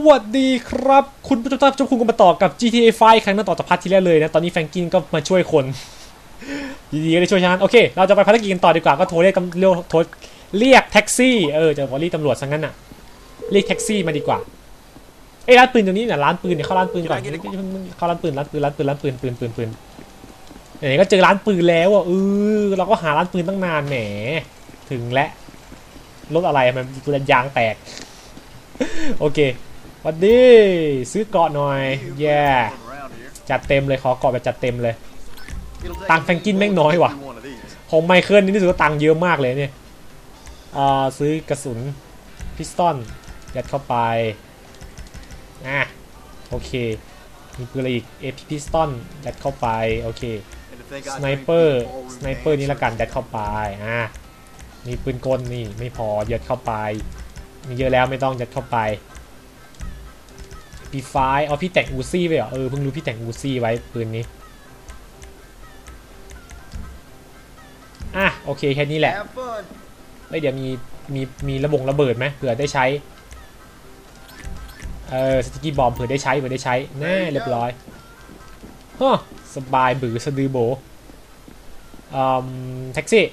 สวัสดีครับ คุณผู้ชมท่านผู้ชมคุณก็มาต่อกับ GTA 5ครั้งนั้นต่อจากพาร์ทที่แล้วเลยนะ ตอนนี้แฟรงกินก็มาช่วยคนดีๆก็ได้ช่วยฉันโอเค เราจะไปภารกิจกันต่อดีกว่าก็โทรเรียกเรียกโทรเรียกแท็กซี่เออจะบอกรียกตำรวจซะงั้นอะเรียกแท็กซี่มาดีกว่าเอ้ร้านปืนตรงนี้เนี่ยร้านปืนเนี่ยเข้าร้านปืนก่อนเข้าร้านปืนร้านปืนร้านปืนร้านปืนปืนปืนปืนไหนก็เจอร้านปืนแล้วอะเออเราก็หาร้านปืนตั้งนานแหมถึงแล้วรถอะไรมันตัวยางแตก โอเค วัดดีซื้อเกาะหน่อย แย่จัดเต็มเลยขอเกาะแบบจัดเต็มเลย ตังแฟงกินแม่งน้อยว่ะของไมเคิลนี่รู้สึกว่าตังเยอะมากเลยเนี่ยอ่าซื้อกระสุนพิสตอนยัดเข้าไปอะโอเค มีปืนอะไรอีกเอพิพิสตอนยัดเข้าไปโอเคสไนเปอร์สไนเปอร์นี่ละกันยัดเข้าไปอะมีปืนกลนี่ไม่พอยัดเข้าไปมีเยอะแล้วไม่ต้องยัดเข้าไป ปีไฟเอาพี่แต่งอูซี่ไปเหรอ เออเพิ่งรู้พี่แต่งอูซี่ไว้ปืนนี้ อะโอเคแค่นี้แหละ Have fun. เอ้ยเดี๋ยวมีมีมีระบงระเบิดไหมเผื่อได้ใช้ เออสติกกี้บอมเผื่อได้ใช้เผื่อได้ใช้แน่เรียบร้อยฮะสบายบือสะดือโบอืมแท็กซี่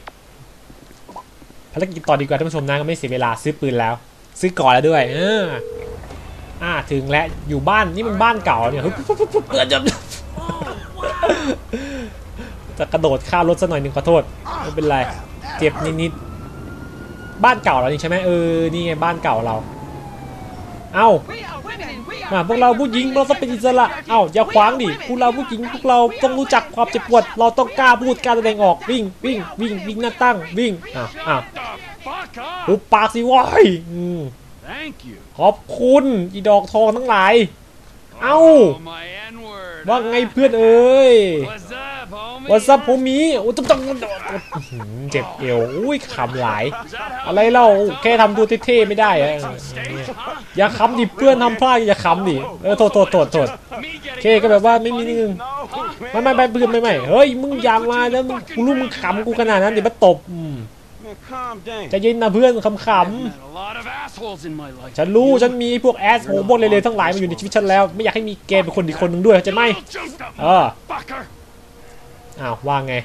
ภารกิจต่อดีกว่าท่านผู้ชมนะก็ไม่เสียเวลาซื้อปืนแล้ว ซื้อก่อนแล้วด้วยเออ อ่าถึงแล้วอยู่บ้านนี่มันบ้านเก่าเนี่ยเฮ้ยปุ๊บปุ๊บปุ๊บเกิดจะจะกระโดดข้ามรถซะหน่อยหนึ่งขอโทษไม่เป็นไรเจ็บนิดๆบ้านเก่าเรานี่ใช่ไหมเออนี่ไงบ้านเก่าเรา เอ้ามาพวกเราผู้หญิงเราต้องเป็นอิสระเอ้าอย่าขวางดิพวกเราผู้หญิงพวกเราต้องรู้จักความเจ็บปวด เราต้องกล้าพูดกล้าแสดงออกวิ่งวิ่งวิ่งวิ่งหน้าตั้งวิ่งอ้าวอ้าว Fuck หุ off! บปากสิว้ายอืม Thank you. ขอบคุณ อีดอกทองทั้งหลาย เอ้า Oh, my N-word. ว่าไงเพื่อนเอ้ย What's up, homie? วัซับผมมีโอ้ต้องต้องเจ็บเอวอุ้ยขำหลาย Is that how อะไรเล่าแค่ทำตัวเท่ๆไม่ได้อะ some steak, huh? อย่าขำดิเพื่อนทำพลาดอย่าขำดิเออโทษโทษโทษโทษ Me เค getting ก็แบบว่าไม่มีนึง No, ไม่ไม่ไม่เพื่อนไม่ไม่เฮ้ยมึงอย่ามาแล้วมึงกูรู้มึงขำกูขนาดนั้นเดี๋ยวมาตบ อืม man, calm down. ใจะเย็นนะเพื่อนข I've ำ met a lot of assholes in my life. ๆฉันรู้ฉันมีพวกแอสโหพวกเลวๆทั้งหลายมาอยู่ในชีวิตฉันแล้ว ไม่อยากให้มีแกเป็นคนอีกคนหนึ่งด้วยเข้าใจไหม Little juiced up Ah. fucker. อ้าวว่าไง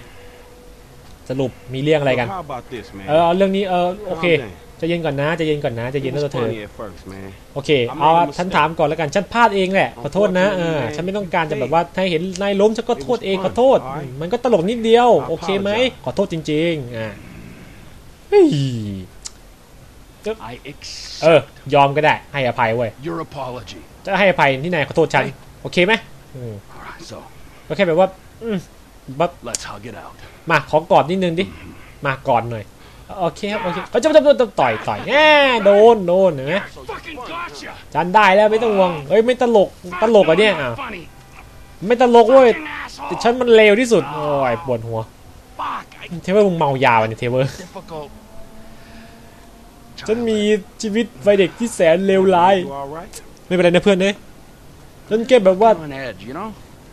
สรุปมีเรื่องอะไรกัน How about this, man? เออเอาเรื่องนี้เออโอเค Calm down. ใจะเย็นก่อนนะใจะเย็นก่อนนะใจะเย็น It นะ was ตัวเธอ funny at first, man. โอเคเอาอะฉันถามก่อนแล้วกันฉันพลาดเองแหละขอโทษนะเออฉันไม่ต้องการจะแบบว่าถ้าเห็นนายล้มฉันก็โทษเองขอโทษ มันก็ตลกนิดเดียว โอเคไหมขอโทษจริง ๆอ่า เฮ้ย I เออ accept ยอมก็ได้ ให้อภัยเว้ย your apology. จะให้อภัยที่นายขอโทษฉัน โอเคไหมอืม All right, so ก็แค่แบบว่า อืมแบบ let's hug it out. มาขอกอดนิดนึงดิ มากอดหน่อย โอเคครับ โอเคเออจะจะจะต่อยต่อยแหมโดนโดนเห็นไหม Fucking gotcha. ฉันได้แล้วไม่ต้องห่วงเฮ้ยไม่ตลก ตลกอะเนี่ยอ้าว Funny. ไม่ตลกเว้ย Fucking asshole. แต่ฉันมันเลวที่สุด โอ้ยปวดหัว Fuck. I เทเวอร์มึงเมายาวเนี่ยเทเวอร์ difficult. ฉันมีชีวิตวัยเด็กที่แสนเลวร้าย You all right? ไม่เป็นไรนะเพื่อนเนยฉันแค่แบบว่า On edge, you know?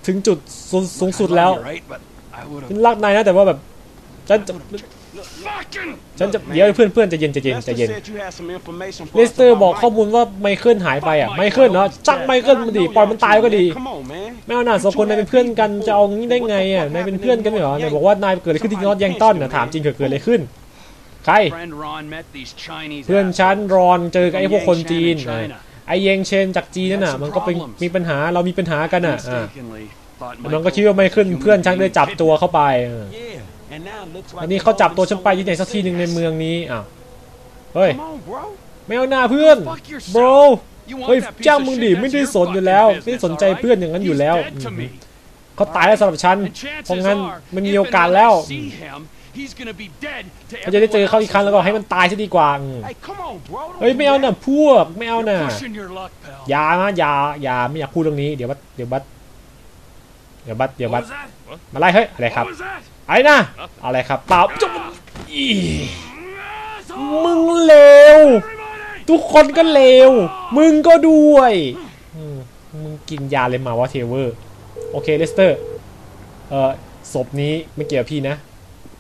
ถึงจุดสูงสูงสุด I love แล้ว you, right? But I would ฉั have นรักนายนะแต่ว่าแบบฉันจะ fucking ฉันจะเดี๋ยวเพื่อนเพื่อนใจะเย็นใจะเย็นใจะ Lester เย็น said you had some information for เล us สเตอร์ about บอกข้อ Mike. มูลว่าไมเคิลหายไปอะไมเคิลเนาะจังไมเคิลมันดีปล่อยมันตายก็ดี Come on, man. ไม่เอาหน่าสองคนนายเป็นเพื่อนกันจะเอางี้ได้ไงอะนายเป็นเพื่อนกันไม่เหรอนายบอกว่านายเกิดอะไรขึ้นที่นอตแยงตันอะถามจริงเกิดเกิดอะไรขึ้น ใคร friend Ron met these Chinese เพื่อนฉัน assholes รอนเจอกับไอ้พวกคนจีน from Yangshan in อะ China. ไอเยงเชนจากจีนนั่นน่ะ มันก็เป็นมีปัญหาเรามีปัญหากันอะอะ Mistakenly thought มันก็ Michael คิดว่าไมเคิล human เพื่อนฉันเลยจับ being ตัวเข้าไปเออ Yeah. And now it looks อั like นนี้ they're เขาจับ holding ตัวฉันไปที่ไหน someone สักที่หนึ่งใน in เมืองนี้อ้าวเฮ้ย Come on, bro. ไม่เอาหน้าเพื่อน Fuck yourself. โบร You want เฮ้ย that piece จ้าง of มึง shit, ดิ that's ไม่ได้ your สนอยู่แล้ว fucking ไม่ได้ business, สนใจ alright? เพื่อนอย่างนั้นอยู่ He's แล้ว dead to me. เขาตายแล้วสำหรับฉัน And เพราะ chances งั้น are, มันมี if โอกาส and when แล้ว I see him, he's gonna be dead to เขาจะได้เจอ everyone เขาอีกครั้งแล้วก็ให้มันตายซะดีกว่าอืม Hey, come on, bro. Don't เฮ้ย do ไม่เอา that. น่ะพวกไม่เอาน่ะ Pushing your luck, pal. อย่านะอย่าอย่าไม่อยากพูดเรื่องนี้เดี๋ยวบัดเดี๋ยวบัดเดี๋ยวบัดเดี๋ยวบัด What was that? What? มาไล่เฮ้ยอะไรครับ What was that? อะไรนะอะไรครับเปล่าจบอี Asshole! มึงเลว Everybody! ทุกคนก็เลวมึงก็ด้วยอืมมึงกินยาเลยมาวะเทเวอร์โอเคเลสเตอร์เอ่อศพนี้ไม่เกี่ยวกับพี่นะ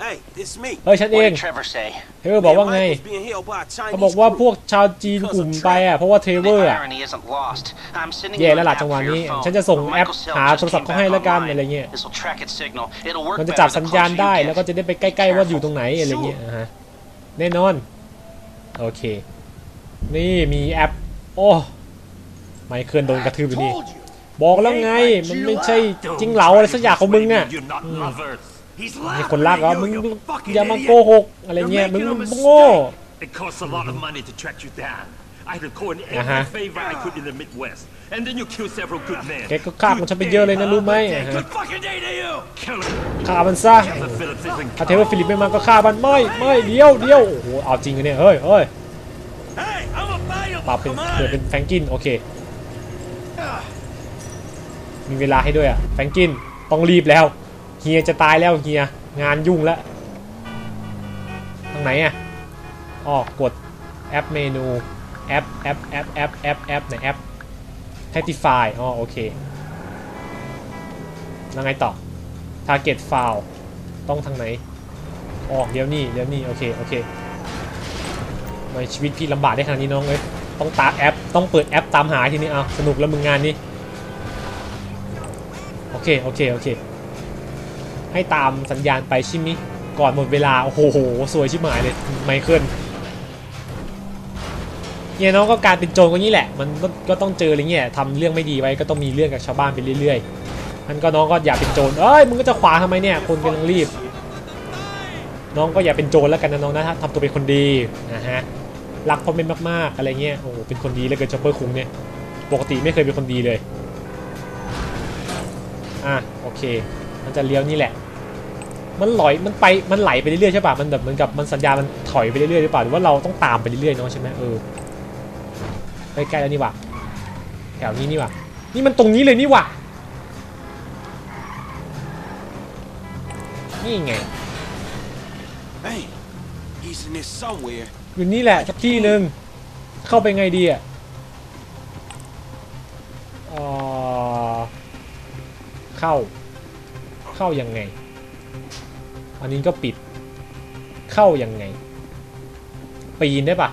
Hey, it's me. เฮ้ยฉันเอ What ง did Trevor say? เทเวอร์บอกว่าไง Mike was being held by a Chinese เขาบอกว่า group. พวกชาวจีนกลุ่มไปอะเพราะว่าเทเวอ The ร์อะ irony isn't lost. I'm sending แย่ you แล้ว an ล่ะ app จังหวะ for your นี้ phone. ฉันจะส่งแอป Michael's cell หา just โทรศัพท์ came เขาให้ back แล้วกัน online. อะไรเงี้ย This will track its signal. It'll work มันจะ better จับ the สัญญาณ closer you ได้ get. แล้วก็จะได้ไปใกล้ ๆ ว่าอยู่ตรงไหนอะไรเงี้ยอ่าฮะแน่นอน โอเค นี่มีแอป โอ้ไมเคิลโดนกระทืบอยู่นี่ บอกแล้วไงมันไม่ใช่จริงเหลาอะไรสักอย่างของมึงอะ You're not lovers. He's มีคนลากเหรอมึงอย่ามาโกหกอะไรเงี้ยมึงโง่ It costs a lot of money to track you down. I had to call in every Uh-huh. favor I could in the Midwest. And then you kill several good men. แกก็ฆ่ามันฉันไปเยอะเลยนะรู้ไหมอ่าฮะ Good fucking day to you! Kill him. ฆ่ามันซะ The Phillips isn't ถ้าเทวอร์ฟิลิปไม่มาก็ฆ่ามันไม่ไม่เดียวเดียวโอ้โหเอาจริงเลยเนี่ยเฮ้ยเฮ้ย Hey, I'm available. ปรับเป็นเปิดเป็นแฟรงกินโอเคมีเวลาให้ด้วยอะแฟรงกินต้องรีบแล้วเฮียจะตายแล้วเฮียงานยุ่งแล้วทางไหนอะอ๋อกดแอปเมนูแอปแอปแอปแอปแอปแอปไหนแอป Tatify อ๋อโอเคแล้วไงต่อ Target File ต้องทางไหนอ๋อเดี๋ยวนี่เดี๋ยวนี่โอเคโอเคทำไมชีวิตพี่ลำบากได้ขนาดนี้น้องเอ้ยต้องตามแอปต้องเปิดแอปตามหาทีนี้เอาสนุกแล้วมึงงานนี้โอเคโอเคโอเค ให้ตามสัญญาณไปใชิมิก่อนหมดเวลา โอ้โห สวยชิบหายเลยไมเคิลเนี่ยน้องก็การเป็นโจรก็นี้แหละ มันก็ก็ต้องเจออะไรเงี้ยทำเรื่องไม่ดีไว้ก็ต้องมีเรื่องกับชาวบ้านไปเรื่อยๆมันก็น้องก็อย่าเป็นโจรเอ้ยมึงก็จะขวางทำไมเนี่ยคนกำลังรีบ น้องก็อย่าเป็นโจรแล้วกันนะน้องนะทำตัวเป็นคนดีนะฮะรักพ่อแม่มากๆอะไรเงี้ยโอ้โหเป็นคนดีแล้วเกินชอปเปอร์คุงเนี่ยปกติไม่เคยเป็นคนดีเลยอะโอเค มันจะเลี้ยวนี่แหละ มันลอยมันไปมันไหลไปเรื่อยๆใช่ป่ะมันแบบเหมือนกับมันสัญญาณมันถอยไปเรื่อยๆหรือเปล่าหรือว่าเราต้องตามไปเรื่อยๆเนาะใช่ไหมเออใกล้ๆแล้วนี่ว่ะแถวนี้นี่ว่ะนี่มันตรงนี้เลยนี่ว่ะนี่ไง Hey, he's in this somewhere. อยู่นี่แหละสักที่หนึ่งเข้าไปไงดีอะเอ่อเข้า เข้ายังไง อันนี้ก็ปิดเข้ายังไง ปีนได้ปะ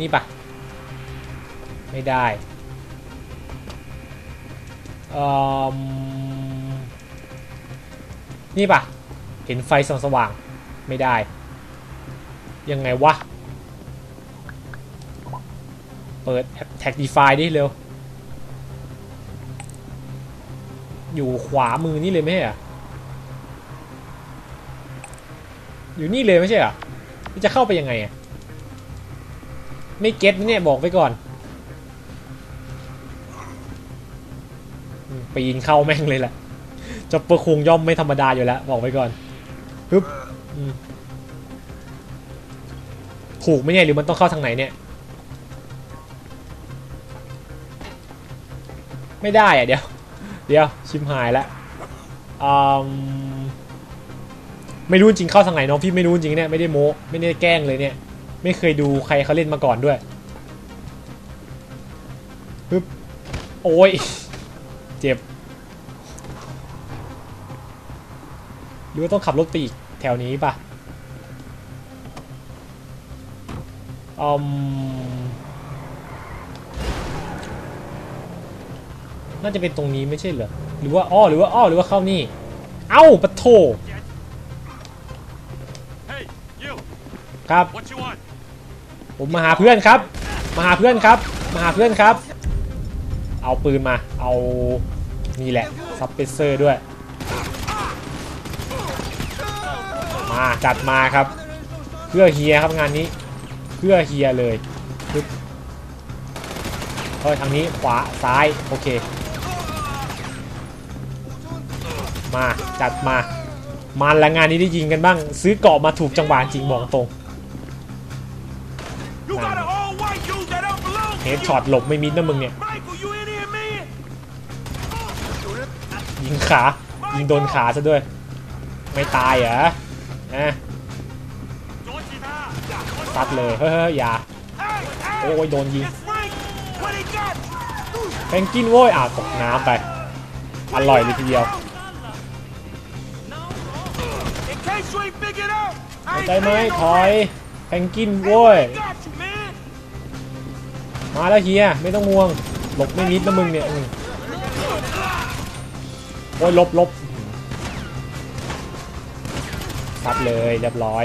นี่ปะไม่ได้อ่อนี่ปะเห็นไฟส่องสว่างไม่ได้ ยังไงวะ เปิดแท็กดีไฟดิเร็ว อยู่ขวามือนี่เลยไหม่ใช่เหรอ อยู่นี่เลยไม่ใช่เหรอจะเข้าไปยังไงอะไม่เก็ตเนี่ยบอกไว้ก่อน ปีนเข้าแม่งเลยแหละจะปร์คุงย่อมไม่ธรรมดาอยู่แล้ว บอกไว้ก่อนฮึบถูกไหมเนี่ยหรือมันต้องเข้าทางไหนเนี่ย ไม่ได้อะเดี๋ยว เดี๋ยวชิมหายแล้วอืม ไม่รู้จริงเข้าทางไหนน้องพี่ไม่รู้จริงเนี่ยไม่ได้โม้ไม่ได้แกล้งเลยเนี่ย ไม่เคยดูใครเขาเล่นมาก่อนด้วยฮึบโอ้ยเจ็บหรือว่าต้องขับรถไปอีกแถวนี้ปะอืมน่าจะเป็นตรงนี้ไม่ใช่เหรอหรือว่าอ้อหรือว่าอ้อหรือว่าเข้านี่ เอ้าปะโถ ครับ What you want? ผมมาหาเพื่อนครับ มาหาเพื่อนครับ มาหาเพื่อนครับ เอาปืนมา เอานี่แหละซับเปเซอร์ด้วย มาจัดมาครับ เพื่อเฮียครับงานนี้ เพื่อเฮียเลยปึ๊บเฮ้ยทางนี้ขวาซ้ายโอเค มาจัดมามันละงานนี้ได้ยิงกันบ้าง ซื้อเกาะมาถูกจังหวะจริงบอกตรง เฮดช็อตหลบไม่มิดนะมึงเนี่ยยิงขายิงโดนขาซะด้วย ไม่ตายเหรอนะซัดเลยเฮ้ยเฮ้ยอย่าโอ้ยโดนยิงแพงกินโว้ยอะตกน้ำไป อร่อยเลยทีเดียวเข้าใจไหมถอยแพงกินโว้ย มาแล้วเฮียไม่ต้องห่วง หลบไม่นิดนะมึงเนี่ยโอ้ยหลบหลบซัดเลยเรียบร้อย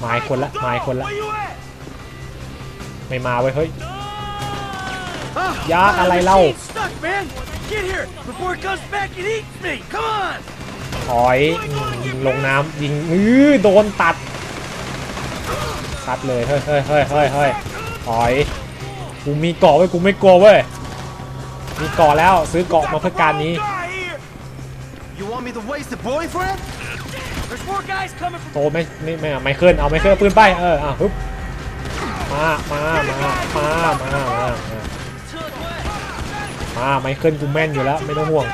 หมายคนละหมายคนละ ไม่มาเว้เฮ้ย Huh? Yeah, My I like low. machine's stuck, man. Get here before it comes back and eats me. Come on. ถอยยิงลงน้ำยิงอื้อโดนตัดซัดเลยเฮ้ยเฮ้ยเฮ้ยเฮ้ยถอย กูมีเกาะไว้กูไม่กลัวเว้ยมีเกาะแล้วซื้อเกาะมาเพื่อการนี้โตไม่ไม่ไม่อาไมเคินเอาไมเคินปืนไปเอออะปึ๊บมามามามามามามาไมเคินกูแม่นอยู่แล้วไม่ต้องห่วง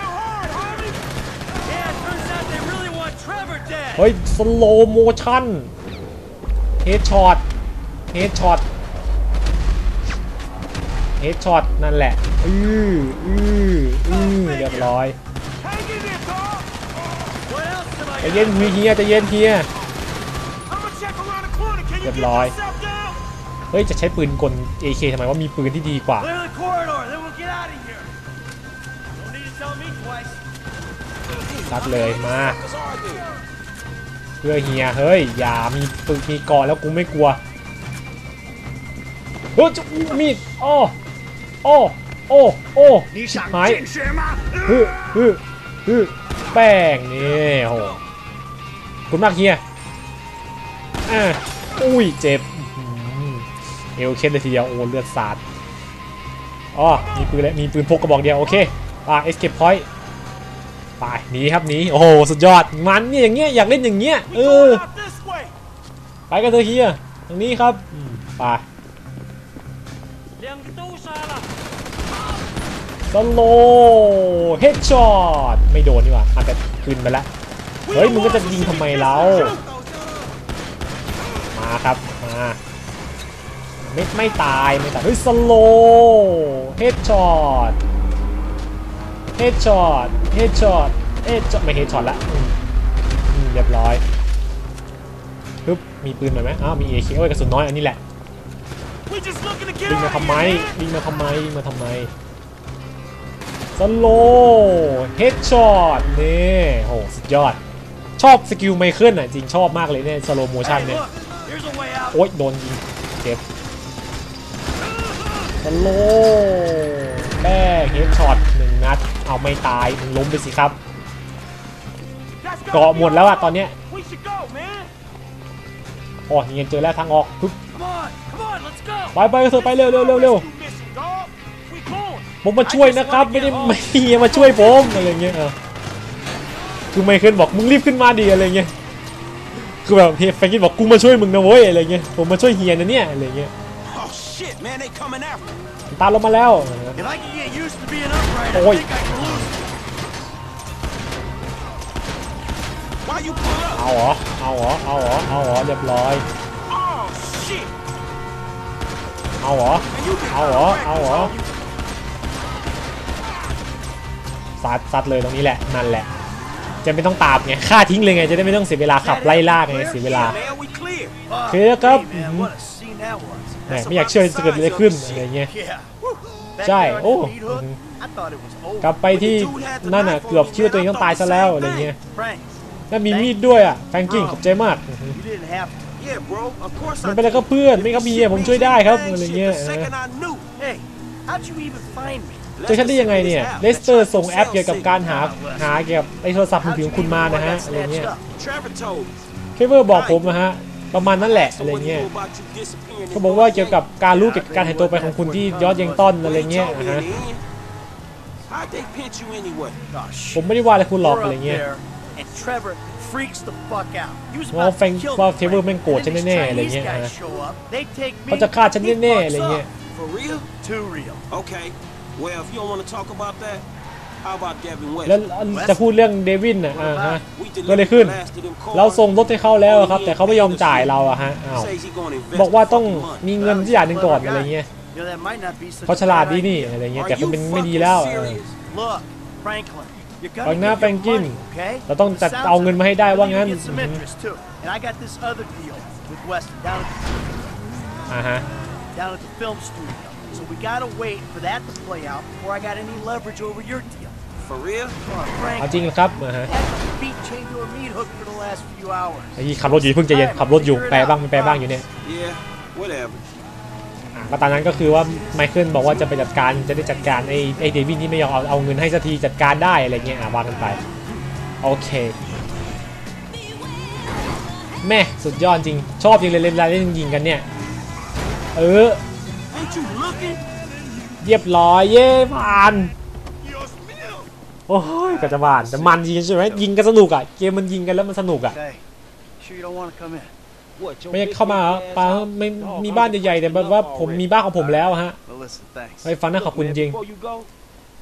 เฮ้ยสโลโมชั่นเฮดช็อตเฮดช็อต เฮดช็อตนั่นแหละ อืออืออือเรียบร้อยจะเย็นเฮียจะเย็นเฮียเรียบร้อย เฮ้ย จะใช้ปืนกล AK ทำไมว่ามีปืนที่ดีกว่า ซัดเลยมา เพื่อเฮีย เฮ้ย อย่ามีปืนมีกอแล้วกูไม่กลัว เฮ้ยมีดอ๋อ โอ้โอ้โอ้ชิบหายฮึฮึฮึแป้งนี่โหคุณมากเฮียอะอุ้ยเจ็บเอวเคล็ดเลยทีเดียวโอ้เลือดสาดอ๋อมีปืนแล้วมีปืนพกกระบอกเดียวโอเคอ่า escape point ไปหนีครับหนีโอ้โหสุดยอดมันเนี่ยอย่างเงี้ยอยากเล่นอย่างเงี้ยเออไปกันเถอะเฮียทางนี้ครับไป สโลเฮดช็อตไม่โดนนี่หว่าอาจจะคืนไปละเฮ้ยมึงก็จะยิงทำไมเรามาครับมาไม่ไม่ตายไม่ตายเฮ้ยสโลเฮดช็อตเฮดช็อตเฮดช็อตเฮดช็อตไม่เฮดช็อตละอืมอืมเรียบร้อยปึ๊บมีปืนหน่อยไหมอ้าวมี AK โอ้ยกระสุนน้อยอันนี้แหละ We just looking to get ยิง out มา of ทำไม here, man. ยิงมาทำไมยิงมาทำไม สโลเฮดช็อตนี่โหสุดยอด ชอบสกิลไมเคิลอะจริงชอบมากเลยเนี่ยสโลโมชั่น Hey, เนี่ย look, here's a way out. โอ๊ยโดนยิงเจ็บสโลแม่เฮดช็อตหนึ่งนัด เอาไม่ตายมึงล้มไปสิครับ That's gotta เกาะ be หมดแล้วอะตอนเนี้ย We should go, man. อ๋อยังไงเจอแล้วทางออกปึ๊บ Come on, come on, let's go. ไปไปเถอะไปเร็วเร็วเร็ว ผมมาช่วยนะครับไม่ได้ไม่เฮียมาช่วยผมอะไรเงี้ยเออคือไมเคิลบอกมึงรีบขึ้นมาดีอะไรเงี้ยคือแบบเฮียแฟรงกินบอกกูมาช่วยมึงนะเว้ยอะไรเงี้ยผมมาช่วยเฮียนะเนี่ยอะไรเงี้ย Oh shit, man, they coming after me. ตามเรามาแล้ว If I can get used to being upright, Oi. I think I can lose. Why you pull up? เอาเหรอเอาเหรอเอาเหรอเอาเหรอเรียบร้อย Oh shit. เอาเหรอ Man, you get เอาเหรอ kinda เอาเหรอ ซัดซัดเลยตรงนี้แหละนั่นแหละ จะไม่ต้องตามไงฆ่าทิ้งเลยไงจะได้ไม่ต้องเสียเวลาขับไล่ล่าไงเสียเวลา Man, we clear. Fuck Clear me, up. man, what a scene that was. แหมไม่อยากเชื่อจะเกิดอะไรขึ้นอะไรเงี้ย Yeah. Back ใช่ there on โอ้ that meat hook, อืม I thought it was over. กลับไปที่นั่นน่ะเกือบคิดว่าตัวเองต้องตายซะแล้วอะไรเงี้ย Frank, แล้วมีมีดด้วยอะแฟรงกิ้งขอบใจมากอือฮึ you didn't have to. Yeah, bro. Of course มั I นเป็นอะไรก็เพื่อนไม่ครับเฮียผมช่วยได้ครับอะไรเงี้ย The second I knew. Hey, how'd you even find me? เจอฉันได้ยังไงเนี่ยเลสเตอร์ส่งแอปเกี่ยวกับการหาหาเกี่ยวกับไอ้โทรศัพท์มือถือของคุณมานะฮะอะไรเงี้ย Trevor told me. เคเวอร์บอกผมนะฮะประมาณนั้นแหละอะไรเงี้ยเขาบอกว่าเกี่ยวกับการรู้เกี่ยวกับการหายตัวไปของคุณที่ยอดเยังต้นอะไรเงี้ยนะฮะ How'd they pinch you anyway? Oh, ผม shit. ไม่ได้ว่าอะไรคุณหรอก We're อะไร up เงี้ย there, and Trevor freaks the fuck out. He was ว่า about แฟรง to kill ว่า me, เทเวอร์ Frank. แม่งโกรธฉัน And then แน่ these ๆอะไรเงี้ย Chinese นะ guys show up, they take me, เขาจะฆ่าฉัน he แน่ๆ fucks อะไรเงี้ย up. For real? Too real. Okay. Well, if you don't want to talk about that, how about Devin West? แล้วจะพูดเรื่องเดวินอะอ่าฮะ We เกิดอะไร delivered ขึ้น the last of them cars. เราส่งรถให้เขาแล้วอะครับ แต่เขาไม่ยอมจ่ายเราอะฮะอ้าว Says he gonna invest บอกว่าต้อง the fucking money. มีเงินที่อย่างหนึ่งก่อนอะไรเงี้ย You know, that might not be such เขา a ฉลาด bad ดีนี่ idea. อะไรเงี้ย Are แต่ก็ you เป็นไม่ดี fucking แล้วเออ serious? Look, Franklin, you Wag gotta na, give your Franklin. money, okay? เราต้องจัดเอาเงินมาให้ได้ว่างั้น Get some interest too. And I got this other deal with Weston down at, อ่าฮะ down at the film studio. So we gotta wait for that to play out before I got any leverage over your deal. For real? Come on, Frank. เอาจริงเหรอครับอ่าฮะ Had the beat chained to a meat hook for the last few hours. ไอ้นี่ขับรถอยู่เพิ่งใจเย็นขับรถอยู่แปลบ้างไม่แปลบ้างอยู่เนี่ย Yeah, whatever. อะก็ตอนนั้นก็คือว่าไมเคิลบอกว่าจะไปจัดการจะได้จัดการไอ้ไอ้เดวินที่ไม่ยอมเอาเอาเงินให้สักทีจัดการได้อะไรเงี้ยอะวางกันไปโอเค แม่สุดยอดจริง ชอบจริงเลยเล่นเล่นยิงกันเนี่ย เออ Ain't you looking? เรียบร้อยเย่ผ่าน โอ้ยก็จะผ่านแต่มันจริงใช่ไหมยิงกันสนุกอะ เกมมันยิงกันแล้วมันสนุกอะ Okay. Sure you don't want to come in? What, your ไม่ big เข้ามาเหรอ ass ปา house? ไม่ Dog, มี I'm บ้าน gonna ใหญ่ๆแต่ fuck แบบ you ว่า up ผมมี already. บ้านของผมแล้วฮะ Well, listen, thanks. ไอ้ฟังนะขอบคุณ Look, จริง man, before you go,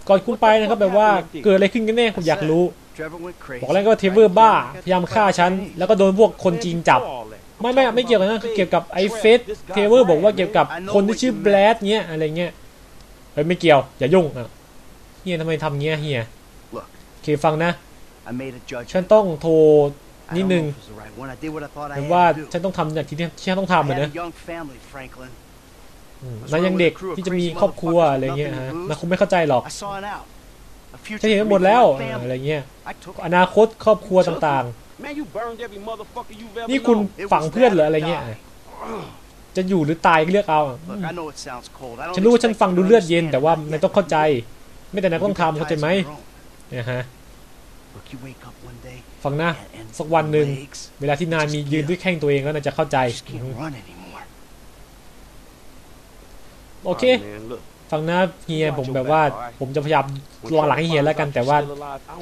ก่อนคุณไปนะครับแบบว่าเกิดอะไรขึ้นกันแน่ผมอยากรู้ Trevor went crazy. บอกแล้วก็เทเวอร์บ้าพยายามฆ่าฉัน แล้วก็โดนพวกคนจีนจับ all that. ไม่ไม่ไม่เกี่ยวกันนะคือเกี่ยวกับไอ้เฟสเทเวอร์บอกว่าเกี่ยวกับคนที่ชื่อแบลดเงี้ยอะไรเงี้ยเฮ้ยไม่เกี่ยวอย่ายุ่งอะเฮียทำไมทำเงี้ยเฮีย Look, โอเคฟังนะ I made a ฉัน judgment. ต้องโทร I นิด don't นึ know ง if it was the right one. I did what I thought I แต่ had ว่า to do. ฉันต้องทำอย่างที่ที่ฉันต้อง I ทำอะ had นะ a young family, Franklin. อืมนายยังเด็กที่จะมีครอบครัวอะไรเงี้ยฮะนายคงไม่เข้าใจหรอก I saw it out. A future ฉันเห็น for หม me ด for แล้ว my อะไร family. เงี้ย I took อนาคตครอบครัวต่าง Man, you burned every motherfucker you've ever ๆ นี่คุณ known. It ฝัง was เพื่อน that เหรอ or อะไรเงี้ย die. จะอยู่หรือตายเลือกเอา Look, I know it sounds cold. I don't ฉันรู้ว่าฉัน expect ฟัง you ดู to เลือดเย็น understand แต่ว่า it, but นาย I ต้อง get เข้าใจ it. ไม่แต่นายต้อง You got ทำเข้าใจ ties ไหม of your own. นะฮะ Look, you wake up one day ฟังนะ and- and สักวันหนึ่ง legs เวลาที่นายมียืนด้วยแข้งตัวเองแล้วนายจะเข้าใจ just can't run anymore. โอเค All right, man, look. ฟังนะเฮียผมแบบว่าผมจะพยายามระวังหลังให้เฮียแล้วกันแต่ว่า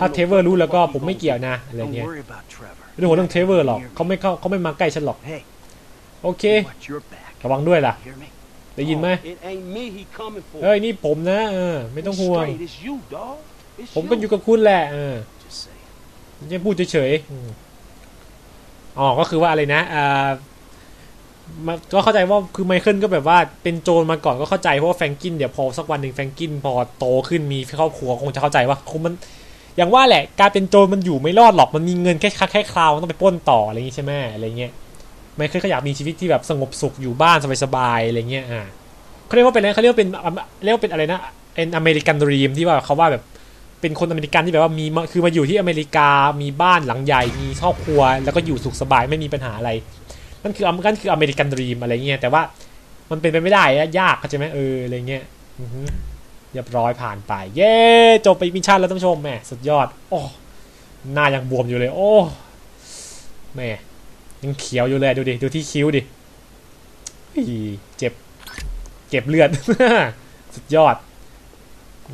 ถ้าเทเวอร์รู้แล้วก็ผมไม่เกี่ยวนะอะไร Don't เงี้ย worry about Trevor. ไม่ต้องห่วงเรื่องเทเวอร์หรอกเขาไม่เข้าเขาไม่มาใกล้ฉันหรอก Hey, โอเค watch your back. ระวังด้วยล่ะ Hear me? ได้ยินไหม It ain't me he coming for. เอ้ยนี่ผมนะเออไม่ต้องห่วง Straight, it's you, dog. It's ผมก็อยู่กับคุณแหละเออ Just say it. ไม่ใช่พูดเฉยๆอืมอ๋อก็คือว่าอะไรนะอ่ามา ก็เข้าใจว่าคือไมเคิลก็แบบว่าเป็นโจรมาก่อนก็เข้าใจเพราะว่าแฟรงกินเดี๋ยวพอสักวันหนึ่งแฟรงกินพอโตขึ้นมีครอบครัวคงจะเข้าใจว่าคงมันอย่างว่าแหละการเป็นโจรมันอยู่ไม่รอดหรอกมันมีเงินแค่แค่คราวต้องไปป้นต่ออะไรอย่างงี้ใช่ไหมอะไรเงี้ยไมเคิลก็อยากมีชีวิตที่แบบสงบสุขอยู่บ้านสบายๆอะไรเงี้ยอ่าเขาเรียกว่าเป็นอะไรเขาเรียกว่าเป็นเรียกว่าเป็นอะไรนะเป็นอเมริกันดรีมที่ว่าเขาว่าแบบเป็นคนอเมริกันที่แบบว่ามีคือมาอยู่ที่อเมริกามีบ้านหลังใหญ่มีครอบครัว แล้วก็อยู่สุขสบายไม่มีปัญหาอะไร นั่นคือนั่นคืออเมริกันดรีมอะไรเงี้ยแต่ว่ามันเป็นไปไม่ได้ยากเข้าใจไหมเอออะไรเงี้ยเรียบร้อยผ่านไป เย้จบไปมิชชั่นแล้วท่านผู้ชมแหมสุดยอด โอ้หน้ายังบวมอยู่เลย โอ้แม่ยังเขียวอยู่เลยดูดิดูที่คิ้วดิเฮ้ยเจ็บ เก็บเลือด สุดยอด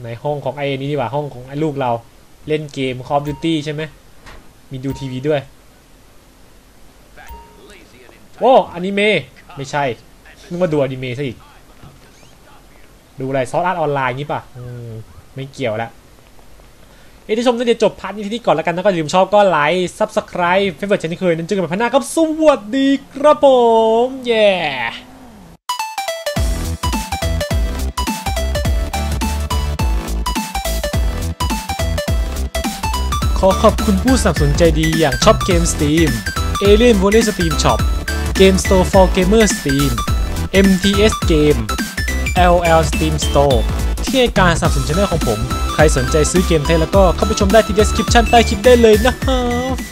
ในห้องของไอ้นี้ดีกว่าห้องของไอ้ลูกเรา เล่นเกม Call of Duty ใช่ไหมมีดูทีวีด้วย โอ้อนิเมะไม่ใช่นึกว่าดูอนิเมะซะอีก ดูอะไรซอสอาร์ตออนไลน์งี้ป่ะอืมไม่เกี่ยวละเอ้ยท่านผู้ชมน่าจะจบพาร์ทนี้ที่นี่ก่อนแล้วกันนะก็อย่าลืมชอบก็ไลค์ซับสไคร b ์เฟเวอร์เช่นเคยนั้นเจอกันใหม่พันหน้าครับสวัสดีครับผมเย้ขอขอบคุณผู้สนับสนุนใจดีอย่างช็อปเกม Steam Alien Volley Steam Shop Game Store for Gamer Steam MTS Game LL Steam Store ที่ให้การสนับสนุนช่องของผม ใครสนใจซื้อเกมไทยแล้วก็เข้าไปชมได้ที่ description ใต้คลิปได้เลยนะครับ